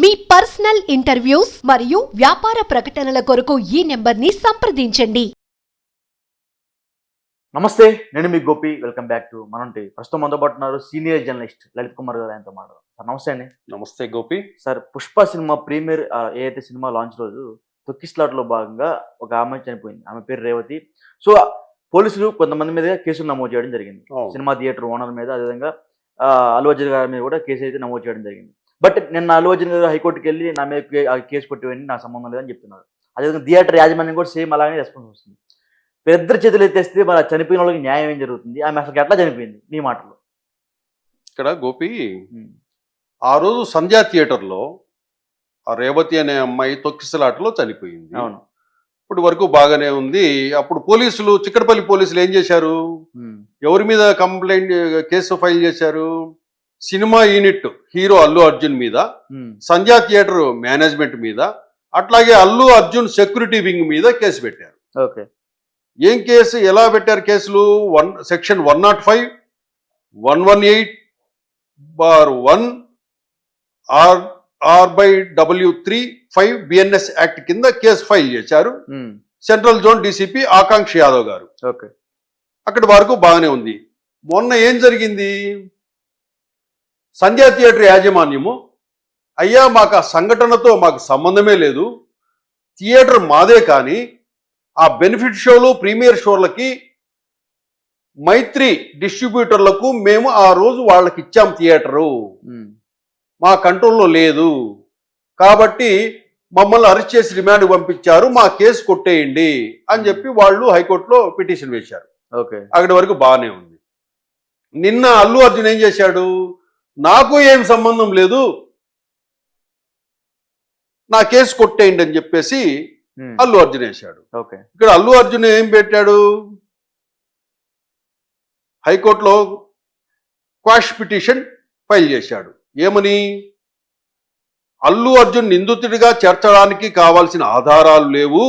మీ personal interviews మరియు వ్యాపార ప్రకటనల కొరకు ఈ నెంబర్ని సంప్రదించండి. నమస్తే నేను మీ గోపి. వెల్కమ్ బ్యాక్ టు మనంటి. ప్రస్తుతం మనతో పాటు ఉన్నారు సీనియర్ జర్నలిస్ట్ లలిత్ కుమార్ గారు ఆయనతో మాట్లాడు సార్ నమస్తే అండి. నమస్తే Gopi. Sir Pushpa cinema premiere ఆ, ఏదైతే సినిమా లాంచ్ రోజు తొక్కిస్లాట్లో భాగంగా ఒక ఆమె చనిపోయింది. ఆమె పేరు రేవతి. సో పోలీసులు కొంతమంది మీద కేసులు నమోదు చేయడం జరిగింది. అవును. సినిమా థియేటర్ ఓనర్ మీద అదేవిధంగా ఆ, అల్లు అర్జున్ గారి మీద కూడా కేసు అయితే నమోదు చేయడం జరిగింది. బట్ నిన్న అల్లు అర్జున్ గారు హైకోర్టుకి వెళ్ళి నా మీద కేసు కొట్టివని నాకు సంబంధం లేదని చెప్తున్నారు. అదేవిధంగా థియేటర్ యాజమాన్యం కూడా సేమ్ అలాగే రెస్పాన్స్ వస్తుంది. పెద్ద చేతులు ఎత్తేస్తే మన చనిపోయిన వాళ్ళకి న్యాయం ఏం జరుగుతుంది? ఆమె అసలు ఎట్లా చనిపోయింది? మీ మాటలు ఇక్కడ గోపి ఆ రోజు సంధ్యా థియేటర్లో ఆ రేవతి అనే అమ్మాయి తొక్కిసలాటలో చనిపోయింది. అవును. ఇప్పుడు వరకు బాగానే ఉంది. అప్పుడు పోలీసులు చిక్కడపల్లి పోలీసులు ఏం చేశారు? ఎవరి మీద కంప్లైంట్ కేసు ఫైల్ చేశారు? Cinema unit hero Allu Arjun మీద సంధ్యా థియేటర్ మేనేజ్మెంట్ మీద అట్లాగే అల్లు అర్జున్ సెక్యూరిటీ వింగ్ మీద కేసు పెట్టారు. ఓకే. ఏం కేసు? ఎలా పెట్టారు కేసులు? One section one not five one one eight bar one R R by W three five BNS act కింద కేసు ఫైల్ చేశారు. Central zone DCP Akanksha Yadav garu. Okay. అక్కడి వరకు బాగానే ఉంది. మొన్న ఏం జరిగింది? సంధ్యా థియేటర్ యాజమాన్యము అయ్యా మాకు ఆ సంఘటనతో మాకు సంబంధమే లేదు థియేటర్ మాదే కానీ ఆ బెనిఫిట్ షోలు ప్రీమియర్ షోలకి మైత్రి డిస్ట్రిబ్యూటర్లకు మేము ఆ రోజు వాళ్ళకి ఇచ్చాం థియేటరు మా కంట్రోల్లో లేదు. కాబట్టి మమ్మల్ని అరెస్ట్ చేసి రిమాండ్ పంపించారు మా కేసు కొట్టేయండి అని చెప్పి వాళ్ళు హైకోర్టులో పిటిషన్ వేశారు. ఓకే. అక్కడి వరకు బాగానే ఉంది. నిన్న అల్లు అర్జున్ ఏం చేశాడు? నాకు ఏం సంబంధం లేదు. నా కేసు కొట్టేయండి అని చెప్పేసి అల్లు అర్జున్ వేశాడు. ఓకే. ఇక్కడ అల్లు అర్జున్ ఏం పెట్టాడు? హైకోర్టులో క్వాష్ పిటిషన్ ఫైల్ చేశాడు. ఏమని? అల్లు అర్జున్ నిందితుడిగా చేర్చడానికి కావాల్సిన ఆధారాలు లేవు.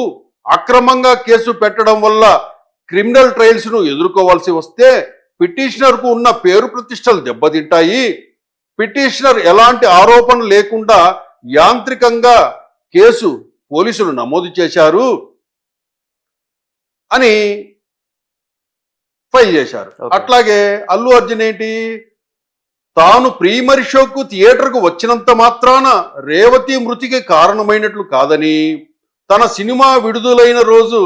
అక్రమంగా కేసు పెట్టడం వల్ల క్రిమినల్ ట్రయల్స్ను ఎదుర్కోవాల్సి వస్తే పిటిషనర్కు ఉన్న పేరు ప్రతిష్టలు దెబ్బతింటాయి. పిటిషనర్ ఎలాంటి ఆరోపణ లేకుండా యాంత్రికంగా కేసు పోలీసులు నమోదు చేశారు అని ఫైల్ చేశారు. అట్లాగే అల్లు అర్జున్ ఏంటి తాను ప్రీమరి షోకు థియేటర్కు వచ్చినంత మాత్రాన రేవతి మృతికి కారణమైనట్లు కాదని తన సినిమా విడుదలైన రోజు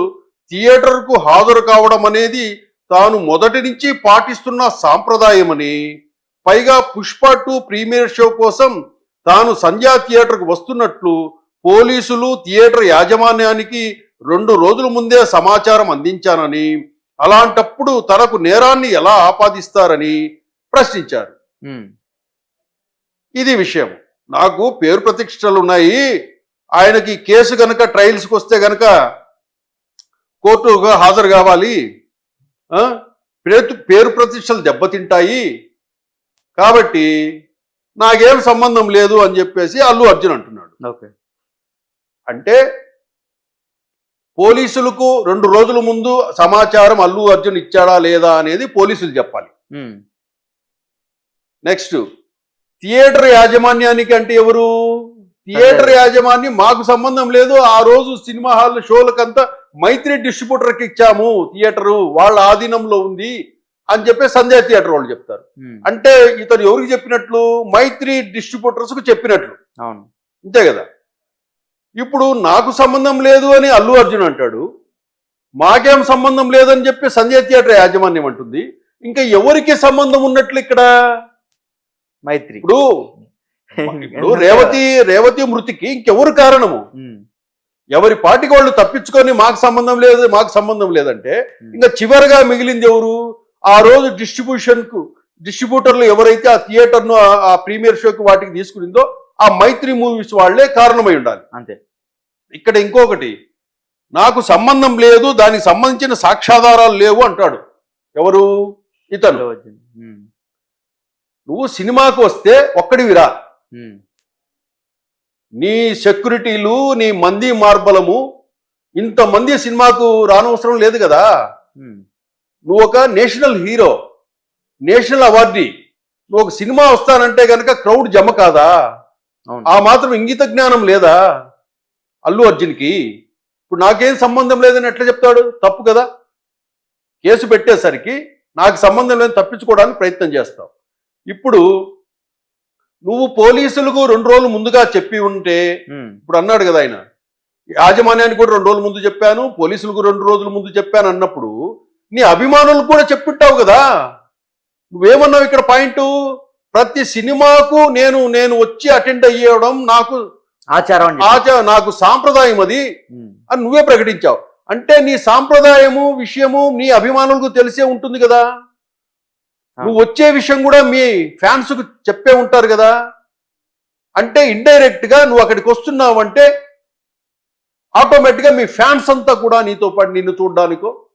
థియేటర్కు హాజరు కావడం అనేది తాను మొదటి నుంచి పాటిస్తున్న సాంప్రదాయమని పైగా పుష్ప టూ ప్రీమియర్ షో కోసం తాను సంధ్యా థియేటర్కు వస్తున్నట్లు పోలీసులు థియేటర్ యాజమాన్యానికి రెండు రోజుల ముందే సమాచారం అందించానని అలాంటప్పుడు తనకు నేరాన్ని ఎలా ఆపాదిస్తారని ప్రశ్నించారు. ఇది విషయం. నాకు పేరు ప్రతిష్టలు ఉన్నాయి. ఆయనకి కేసు గనక ట్రయల్స్కి వస్తే గనక కోర్టుగా హాజరు కావాలి. పేరు ప్రతిష్టలు దెబ్బతింటాయి. కాబట్టి నాకేం సంబంధం లేదు అని చెప్పేసి అల్లు అర్జున్ అంటున్నాడు. ఓకే. అంటే పోలీసులకు రెండు రోజుల ముందు సమాచారం అల్లు అర్జున్ ఇచ్చాడా లేదా అనేది పోలీసులు చెప్పాలి. నెక్స్ట్ థియేటర్ యాజమాన్యానికి అంటే ఎవరు? థియేటర్ యాజమాన్యం మాకు సంబంధం లేదు ఆ రోజు సినిమా హాల్ షోలకంతా మైత్రి డిస్ట్రిబ్యూటర్కి ఇచ్చాము థియేటరు వాళ్ళ ఆధీనంలో ఉంది అని చెప్పి సంధ్యా థియేటర్ వాళ్ళు చెప్తారు. అంటే ఇతను ఎవరికి చెప్పినట్లు? మైత్రి డిస్ట్రిబ్యూటర్స్కు చెప్పినట్లు. అవును. అంతే కదా? ఇప్పుడు నాకు సంబంధం లేదు అని అల్లు అర్జున్ అంటాడు. మాకేం సంబంధం లేదని చెప్పి సంజయ్ థియేటర్ యాజమాన్యం అంటుంది. ఇంకా ఎవరికి సంబంధం ఉన్నట్లు ఇక్కడ? మైత్రి. ఇప్పుడు ఇప్పుడు రేవతి రేవతి మృతికి ఇంకెవరు కారణము? ఎవరి పార్టీకి వాళ్ళు తప్పించుకొని మాకు సంబంధం లేదు మాకు సంబంధం లేదంటే ఇంకా చివరిగా మిగిలింది ఎవరు? ఆ రోజు డిస్ట్రిబ్యూషన్కు డిస్ట్రిబ్యూటర్లు ఎవరైతే ఆ థియేటర్ను ఆ- ప్రీమియర్ షోకి వాటికి తీసుకునిందో ఆ మైత్రి మూవీస్ వాళ్ళే కారణమై ఉండాలి. అంతే. ఇక్కడ ఇంకొకటి నాకు సంబంధం లేదు దానికి సంబంధించిన సాక్ష్యాధారాలు లేవు అంటాడు. ఎవరు? ఇతను. నువ్వు సినిమాకు వస్తే ఒక్కడివిరా నీ సెక్యూరిటీలు నీ మంది మార్బలము ఇంతమంది సినిమాకు రానవసరం లేదు కదా. నువ్వు ఒక నేషనల్ హీరో నేషనల్ అవార్డీ నువ్వు ఒక సినిమా వస్తానంటే గనక క్రౌడ్ జమ కాదా? ఆ మాత్రం ఇంగిత జ్ఞానం లేదా? అల్లు అర్జున్కి ఇప్పుడు నాకేం సంబంధం లేదని ఎట్లా చెప్తాడు? తప్పు కదా. కేసు పెట్టేసరికి నాకు సంబంధం లేదని తప్పించుకోవడానికి ప్రయత్నం చేస్తావు. ఇప్పుడు నువ్వు పోలీసులకు రెండు రోజులు ముందుగా చెప్పి ఉంటే ఇప్పుడు అన్నాడు కదా ఆయన. యాజమాన్యానికి కూడా రెండు రోజుల ముందు చెప్పాను పోలీసులకు రెండు రోజుల ముందు చెప్పాను అన్నప్పుడు నీ అభిమానులకు కూడా చెప్పింటావు కదా. నువ్వేమన్నావు ఇక్కడ పాయింట్? ప్రతి సినిమాకు నేను నేను వచ్చి అటెండ్ అయ్యడం నాకు ఆచారం అని చెప్పి. ఆచ నాకు సాంప్రదాయం అది. అని నువ్వే ప్రకటించావు. అంటే నీ సాంప్రదాయము విషయము నీ అభిమానులకు తెలిసే ఉంటుంది కదా. నువ్వు వచ్చే విషయం కూడా మీ ఫ్యాన్స్కు చెప్పే ఉంటారు కదా. అంటే ఇండైరెక్ట్గా నువ్వు అక్కడికి వస్తున్నావు అంటే ఆటోమేటిక్గా మీ ఫ్యాన్స్ అంతా కూడా నీతో పాటు నిన్ను చూడడానికో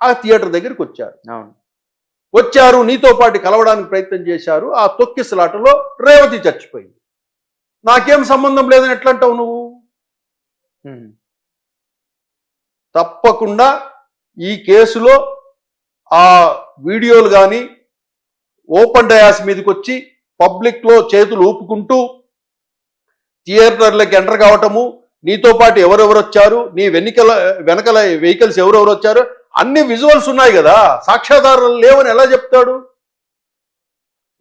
ఆ థియేటర్ దగ్గరికి వచ్చారు. అవును. వచ్చారు నీతో పాటు కలవడానికి ప్రయత్నం చేశారు. ఆ తొక్కిసలాటలో రేవతి చచ్చిపోయింది. నాకేం సంబంధం లేదని ఎట్లా అంటావు నువ్వు? తప్పకుండా ఈ కేసులో ఆ వీడియోలు కానీ ఓపెన్ డయాస్ మీదకి వచ్చి పబ్లిక్లో చేతులు ఊపుకుంటూ థియేటర్లకు ఎంటర్ కావటము నీతో పాటు ఎవరెవరు వచ్చారు నీ వెనుకల వెనకల వెహికల్స్ ఎవరెవరు వచ్చారు అన్ని విజువల్స్ ఉన్నాయి కదా సాక్ష్యాధారాలు లేవని ఎలా చెప్తాడు?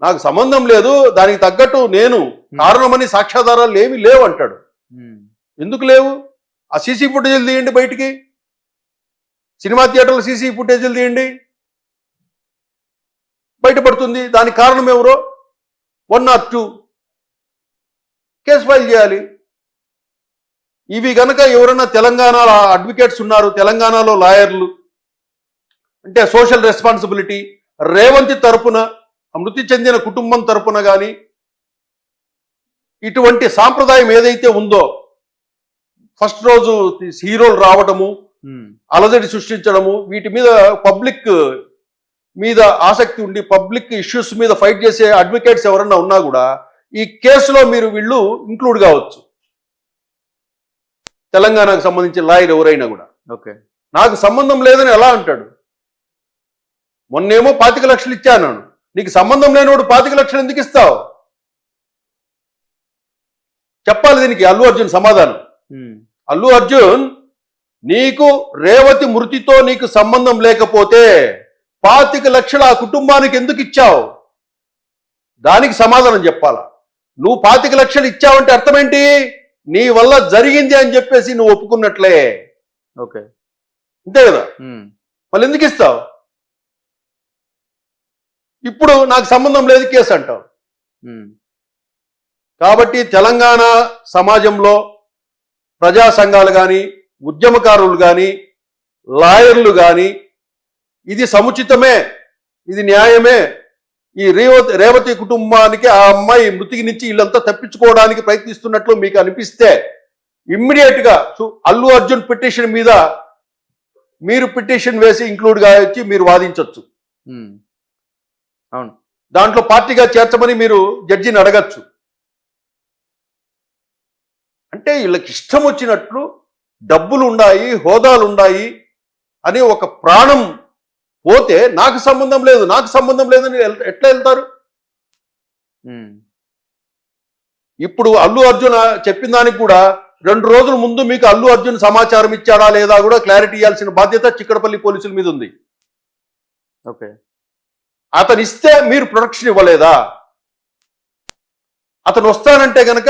నాకు సంబంధం లేదు దానికి తగ్గట్టు నేను కారణమని సాక్ష్యాధారాలు ఏమీ లేవు అంటాడు. ఎందుకు లేవు? ఆ సీసీ ఫుటేజీలు తీయండి బయటికి. సినిమా థియేటర్లో సీసీ ఫుటేజీలు తీయండి. బయటపడుతుంది దానికి కారణం ఎవరో? One or two. Case file చేయాలి. ఇవి గనక ఎవరైనా తెలంగాణలో అడ్వకేట్స్ ఉన్నారు తెలంగాణలో లాయర్లు అంటే సోషల్ రెస్పాన్సిబిలిటీ రేవంతి తరపున మృతి చెందిన కుటుంబం తరపున కానీ ఇటువంటి సాంప్రదాయం ఏదైతే ఉందో ఫస్ట్ రోజు హీరోలు రావడము అలజడి సృష్టించడము వీటి మీద పబ్లిక్ మీద ఆసక్తి ఉండి పబ్లిక్ ఇష్యూస్ మీద ఫైట్ చేసే అడ్వకేట్స్ ఎవరన్నా ఉన్నా కూడా ఈ కేసులో మీరు వీళ్ళు ఇంక్లూడ్ కావచ్చు. తెలంగాణకు సంబంధించిన లాయర్ ఎవరైనా కూడా. ఓకే. నాకు సంబంధం లేదని ఎలా అంటాడు? మొన్నేమో పాతిక లక్షలు ఇచ్చాను నీకు సంబంధం లేనివాడు పాతిక లక్షలు ఎందుకు ఇస్తావు? చెప్పాలి దీనికి అల్లు అర్జున్ సమాధానం. అల్లు అర్జున్ నీకు రేవతి మృతితో నీకు సంబంధం లేకపోతే పాతిక లక్షల ఆ కుటుంబానికి ఎందుకు ఇచ్చావు? దానికి సమాధానం చెప్పాలా? నువ్వు పాతిక లక్షలు ఇచ్చావంటే అర్థమేంటి? నీ వల్ల జరిగింది అని చెప్పేసి నువ్వు ఒప్పుకున్నట్లే. ఓకే. అంతే కదా? మళ్ళీ ఎందుకు ఇస్తావు? ఇప్పుడు నాకు సంబంధం లేదు కేసు అంటావు. కాబట్టి తెలంగాణ సమాజంలో ప్రజా సంఘాలు కానీ ఉద్యమకారులు కానీ లాయర్లు కానీ ఇది సముచితమే ఇది న్యాయమే. ఈ రేవతి రేవతి కుటుంబానికి ఆ అమ్మాయి మృతికి నుంచి వీళ్ళంతా తప్పించుకోవడానికి ప్రయత్నిస్తున్నట్లు మీకు అనిపిస్తే ఇమ్మీడియట్గా సు- అల్లు అర్జున్ పిటిషన్ మీద మీరు పిటిషన్ వేసి ఇంక్లూడ్ కావచ్చు మీరు వాదించవచ్చు అవును. దాంట్లో పార్టీగా చేర్చమని మీరు జడ్జిని అడగచ్చు. అంటే వీళ్ళకి ఇష్టం వచ్చినట్లు డబ్బులు ఉన్నాయి హోదాలు ఉన్నాయి అని ఒక ప్రాణం పోతే నాకు సంబంధం లేదు నాకు సంబంధం లేదని ఎట్లా వెళ్తారు? ఇప్పుడు అల్లు అర్జున్ చెప్పిన దానికి కూడా రెండు రోజుల ముందు మీకు అల్లు అర్జున్ సమాచారం ఇచ్చాడా లేదా కూడా క్లారిటీ ఇవ్వాల్సిన బాధ్యత చిక్కడపల్లి పోలీసుల మీద ఉంది. ఓకే. అతను ఇస్తే మీరు ప్రొటెక్షన్ ఇవ్వలేదా? అతను వస్తానంటే గనక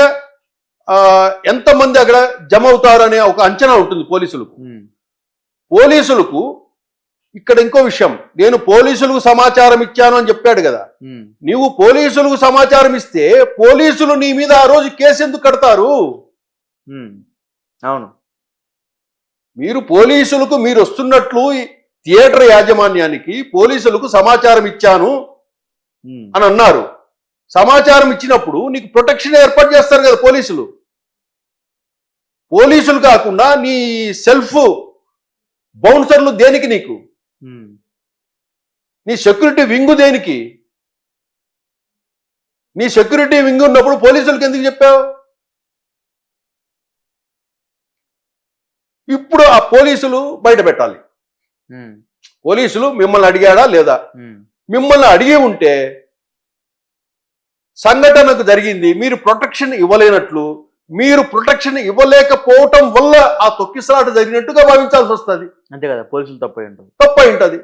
ఎంతమంది అక్కడ జమ అవుతారనే ఒక అంచనా ఉంటుంది పోలీసులకు. పోలీసులకు ఇక్కడ ఇంకో విషయం. నేను పోలీసులకు సమాచారం ఇచ్చాను అని చెప్పాడు కదా. నీవు పోలీసులకు సమాచారం ఇస్తే పోలీసులు నీ మీద ఆ రోజు కేసు ఎందుకు కడతారు? అవును. మీరు పోలీసులకు మీరు వస్తున్నట్లు థియేటర్ యాజమాన్యానికి పోలీసులకు సమాచారం ఇచ్చాను అని అన్నారు. సమాచారం ఇచ్చినప్పుడు నీకు ప్రొటెక్షన్ ఏర్పాటు చేస్తారు కదా పోలీసులు. పోలీసులు కాకుండా నీ సెల్ఫ్ బౌన్సర్లు దేనికి నీకు? నీ సెక్యూరిటీ వింగు దేనికి? నీ సెక్యూరిటీ వింగ్ ఉన్నప్పుడు పోలీసులకు ఎందుకు చెప్పావు? ఇప్పుడు ఆ పోలీసులు బయట పెట్టాలి. పోలీసులు మిమ్మల్ని అడిగాడా లేదా? మిమ్మల్ని అడిగి ఉంటే సంఘటనకు జరిగింది మీరు ప్రొటెక్షన్ ఇవ్వలేనట్లు మీరు ప్రొటెక్షన్ ఇవ్వలేకపోవటం వల్ల ఆ తొక్కిసలాట జరిగినట్టుగా భావించాల్సి వస్తుంది. అంతే కదా పోలీసులు తప్పై ఉంటుంది. తప్పై ఉంటుంది.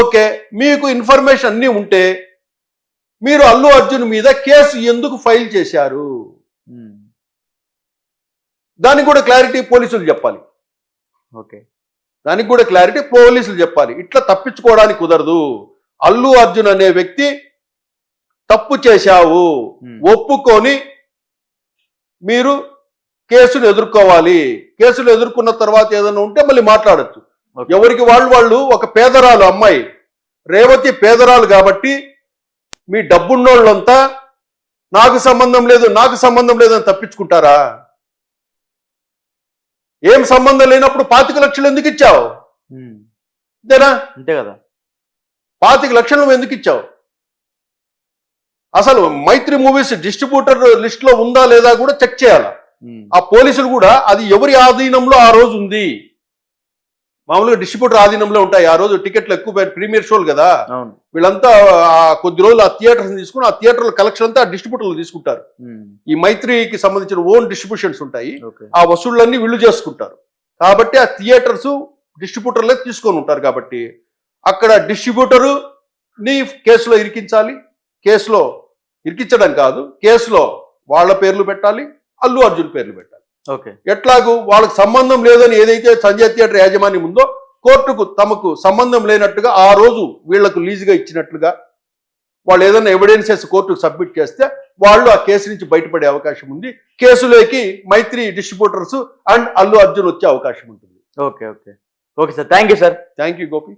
ఓకే మీకు ఇన్ఫర్మేషన్ అన్నీ ఉంటే మీరు అల్లు అర్జున్ మీద కేసు ఎందుకు ఫైల్ చేశారు. దానికి కూడా క్లారిటీ పోలీసులు చెప్పాలి. ఓకే. దానికి కూడా క్లారిటీ పోలీసులు చెప్పాలి. ఇట్లా తప్పించుకోవడానికి కుదరదు. అల్లు అర్జున్ అనే వ్యక్తి తప్పు చేశావు. ఒప్పుకొని మీరు కేసును ఎదుర్కోవాలి. కేసులు ఎదుర్కొన్న తర్వాత ఏదైనా ఉంటే మళ్ళీ మాట్లాడొచ్చు. ఎవరికి వాళ్ళు వాళ్ళు ఒక పేదరాలు అమ్మాయి. రేవతి పేదరాలు కాబట్టి మీ డబ్బున్నోళ్ళంతా నాకు సంబంధం లేదు నాకు సంబంధం లేదని తప్పించుకుంటారా? ఏం సంబంధం లేనప్పుడు పాతిక లక్షలు ఎందుకు ఇచ్చావు. అంతేనా? అంతే కదా. పాతిక లక్షలు నువ్వు ఎందుకు ఇచ్చావు? అసలు మైత్రి మూవీస్ డిస్ట్రిబ్యూటర్ లిస్ట్లో ఉందా లేదా కూడా చెక్ చేయాలి. ఆ పోలీసులు కూడా అది ఎవరి ఆధీనంలో ఆ రోజు ఉంది? మామూలుగా డిస్ట్రిబ్యూటర్ ఆధీనంలో ఉంటాయి. ఆ రోజు టికెట్లు ఎక్కువ ప్రీమియర్ షోలు కదా. వీళ్ళంతా ఆ కొద్ది రోజులు ఆ థియేటర్స్ తీసుకుని ఆ థియేటర్ల కలెక్షన్ అంతా డిస్ట్రిబ్యూటర్లు తీసుకుంటారు. ఈ మైత్రికి సంబంధించిన ఓన్ డిస్ట్రిబ్యూషన్స్ ఉంటాయి. ఆ వసూళ్ళన్నీ వీళ్ళు చేసుకుంటారు. కాబట్టి ఆ థియేటర్స్ డిస్ట్రిబ్యూటర్లే తీసుకొని ఉంటారు కాబట్టి అక్కడ డిస్ట్రిబ్యూటరు ని కేసులో ఇరికించాలి. కేసులో ఇరికించడం కాదు. కేసులో వాళ్ళ పేర్లు పెట్టాలి. అల్లు అర్జున్ పేర్లు పెట్టాలి. ఎట్లాగూ వాళ్ళకి సంబంధం లేదని ఏదైతే సంజయ్ థియేటర్ యాజమాన్యం ఉందో కోర్టుకు తమకు సంబంధం లేనట్టుగా ఆ రోజు వీళ్ళకు లీజుగా ఇచ్చినట్లుగా వాళ్ళు ఏదైనా ఎవిడెన్సెస్ కోర్టుకు సబ్మిట్ చేస్తే వాళ్ళు ఆ కేసు నుంచి బయటపడే అవకాశం ఉంది. కేసులోకి మైత్రి డిస్ట్రిబ్యూటర్స్ అండ్ అల్లు అర్జున్ వచ్చే అవకాశం ఉంటుంది. Okay okay. Okay sir thank you sir. Thank you Gopi.